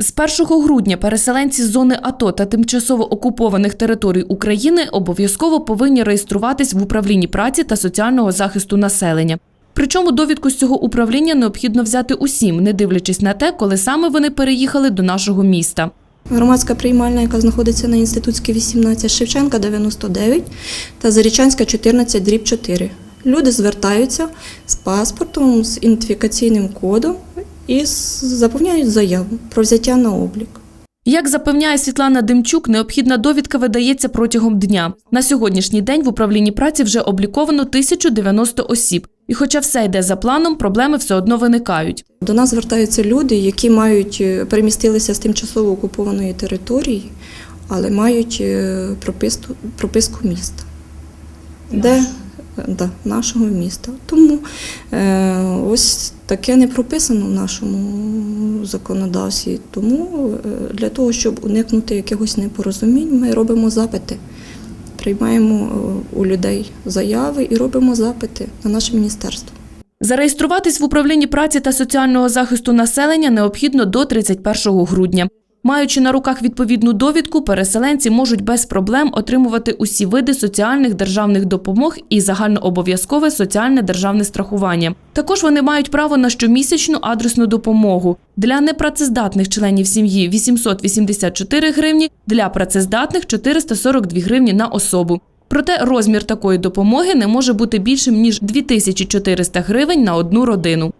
З 1 грудня переселенці з зони АТО та тимчасово окупованих територій України обов'язково повинні реєструватись в управлінні праці та соціального захисту населення. Причому довідку з цього управління необхідно взяти усім, не дивлячись на те, коли саме вони переїхали до нашого міста. Громадська приймальна, яка знаходиться на Інститутській 18, Шевченка 99 та Зарічанська 14, дріб 4. Люди звертаються з паспортом, з ідентифікаційним кодом і заповняють заяву про взяття на облік. Як запевняє Світлана Демчук, необхідна довідка видається протягом дня. На сьогоднішній день в управлінні праці вже обліковано 1090 осіб. І хоча все йде за планом, проблеми все одно виникають. До нас звертаються люди, які мають е, перемістилися з тимчасово окупованої території, але мають е, прописку, прописку міста. Де да, нашого міста. Тому е, ось таке не прописано в нашому законодавстві. Тому е, для того, щоб уникнути якихось непорозумінь, ми робимо запити. Приймаємо е, у людей заяви і робимо запити на наше міністерство. Зареєструватись в управлінні праці та соціального захисту населення необхідно до 31 грудня. Маючи на руках відповідну довідку, переселенці можуть без проблем отримувати усі види соціальних державних допомог і загальнообов'язкове соціальне державне страхування. Також вони мають право на щомісячну адресну допомогу. Для непрацездатних членів сім'ї 884 гривні, для працездатних 442 гривні на особу. Проте розмір такої допомоги не може бути більшим ніж 2400 гривень на одну родину.